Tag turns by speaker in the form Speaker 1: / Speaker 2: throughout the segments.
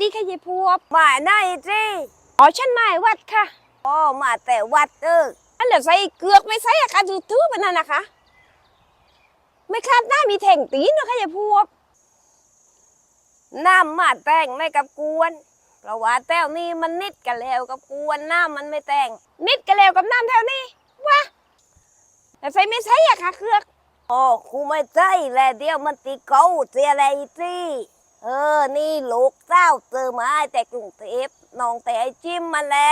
Speaker 1: ดิค่ะยายพวบมาไหนสิ
Speaker 2: อ๋อฉันมาวัดค่ะ
Speaker 1: อ๋อมาแต่วัดเออ
Speaker 2: อันเดี๋ยวใส่เกือกไม่ใส่อาการถือๆมันนั่นนะคะ ไม่คาดหน้ามีแท่งตีนนะคะย่าพูด
Speaker 1: น้ำมาแต่งไม่กับกวนเพราะว่าแต้วนี่มันนิดกันแล้วกับกวนน้ำมันไม่แต่ง
Speaker 2: นิดกันแล้วกับน้ำแถวนี้วะแต่ใส่ไม่ใส่อะค่ะเกือก
Speaker 1: อ๋อครูไม่ใช่แหละเดี๋ยวมันตีเกาเสียอะไรสิเออ นี่ลูก เจ้าเจอมาแต่กรุงเทพน้องแต่ไอจิ้มมาแหละ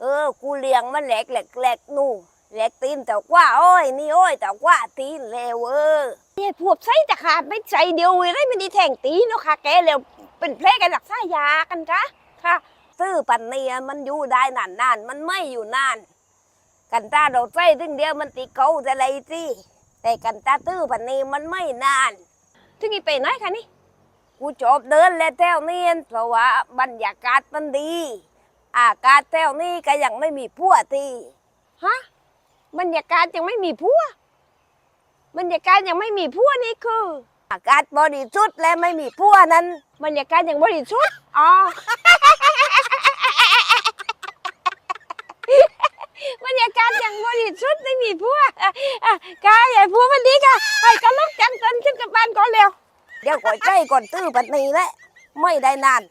Speaker 1: เออ กูเลี้ยงมันแหลกแหลกแหลกนู่นแหลกตีนแต่ว่าโอ้ยนี่โอ้ยแต่ว่าตีนเลวเออ
Speaker 2: เนี่ยพวกใส่แต่ขาดไม่ใส่เดียวอะไรไม่ได้แท่งตีนเนาะค่ะแกแล้วเป็นเพลกันหลักษายากันจ้ะค่ะ
Speaker 1: ซื้อปันเนียมันอยู่ได้นานนานๆมันไม่อยู่นานกันตาเราใส่ถึงเดียวมันตีเกาจะอะไรสิแต่กันตาตื้อปันนีมันไม่นาน
Speaker 2: ถึงอีไปไหนคะนี่
Speaker 1: กูชอบเดินและแถวนี้เพราะว่าบรรยากาศมันดี อากาศแถวนี้ก็ยังไม่มีพัวที
Speaker 2: ฮะบรรยากาศยังไม่มีผัวบรรยากาศยังไม่มีผัวนี่คือ
Speaker 1: อากาศบริสุทธิ์และไม่มีพัวนั้น
Speaker 2: บรรยากาศยังบริสุทธิ์อ๋อบรรยากาศยังบริสุทธิ์ไม่มีผัวอะอะกายใหญ่ผัววันนี้ค่ะให้ก็ลกจังเต้นขึ้นกับบ้านก่ อ
Speaker 1: ยวก่อยใจก่อนตื้อปัตนีแหละไม่ได้นาน